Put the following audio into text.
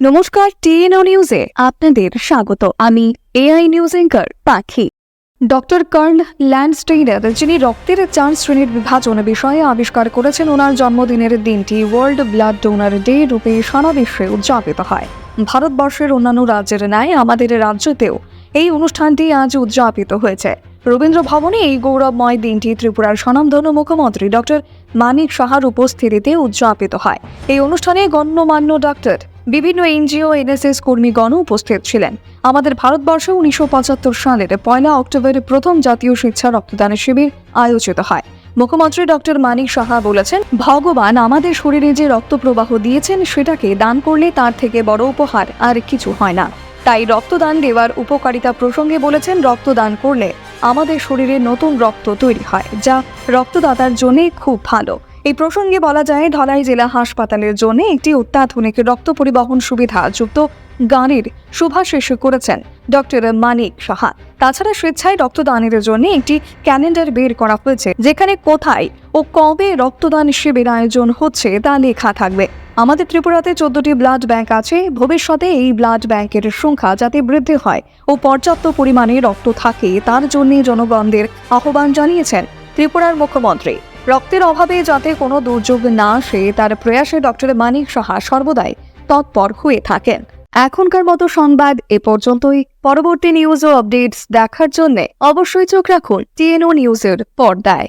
নমস্কার, টিএনও নিউজে আপনাদের স্বাগত। আমি AI news anchor Pakhi. Doctor Karl Landsteiner, যিনি রক্তের চার শ্রেণির বিভাজন বিষয়ে আবিষ্কার করেছেন, ওনার জন্মদিনের দিনটি ওয়ার্ল্ড ব্লাড ডোনার ডে রূপে সারা বিশ্বে উদযাপিত হয়। ভারতবর্ষের অন্যান্য রাজ্যের ন্যায় আমাদের রাজ্যতেও এই অনুষ্ঠানটি আজ উদযাপিত হয়েছে। রবীন্দ্র ভবনে এই গৌরবময় দিনটি ত্রিপুরার স্বনামধন্য মুখ্যমন্ত্রী ডক্টর মানিক সাহার উপস্থিতিতে উদযাপিত হয়। এই অনুষ্ঠানে গণ্যমান্য ডক্টর বিভিন্ন এনজিও, এনএসএস কর্মীগণ উপস্থিত ছিলেন। আমাদের ভারতবর্ষে উনিশশো পঁচাত্তর সালের পয়লা অক্টোবর প্রথম জাতীয় স্বেচ্ছা রক্তদান শিবির আয়োজিত হয়। মুখ্যমন্ত্রী ডক্টর মানিক সাহা বলেছেন, ভগবান আমাদের শরীরে যে রক্ত প্রবাহ দিয়েছেন, সেটাকে দান করলে তার থেকে বড় উপহার আর কিছু হয় না। তাই রক্তদান দেওয়ার উপকারিতা প্রসঙ্গে বলেছেন, রক্তদান করলে আমাদের শরীরে নতুন রক্ত তৈরি হয়, যা রক্তদাতার জন্যে খুব ভালো। এই প্রসঙ্গে বলা যায়, ধলাই জেলা হাসপাতালের জন্য একটি অত্যাধুনিক রক্ত পরিবহন সুবিধা যুক্ত গানের শুভাশেষ করেছেন ডক্টর মানিক সাহা। তাছাড়া স্বেচ্ছায় রক্তদানের জন্য একটি ক্যালেন্ডার বের করা হয়েছে, যেখানে কোথায় ও কবে রক্তদান শিবির আয়োজন হচ্ছে তা লেখা থাকবে। আমাদের ত্রিপুরাতে চোদ্দটি ব্লাড ব্যাংক আছে, ভবিষ্যতে এই ব্লাড ব্যাংকের সংখ্যা যাতে বৃদ্ধি হয় ও পর্যাপ্ত পরিমাণে রক্ত থাকে, তার জন্য জনগণদের আহ্বান জানিয়েছেন ত্রিপুরার মুখ্যমন্ত্রী। রক্তের অভাবে যাতে কোনো দুর্যোগ না আসে, তার প্রয়াসে ডক্টর মানিক সাহা সর্বদাই তৎপর হয়ে থাকেন। এখনকার মতো সংবাদ এ পর্যন্তই। পরবর্তী নিউজ ও আপডেটস দেখার জন্য অবশ্যই চোখ রাখুন টিএনও নিউজের পর্দায়।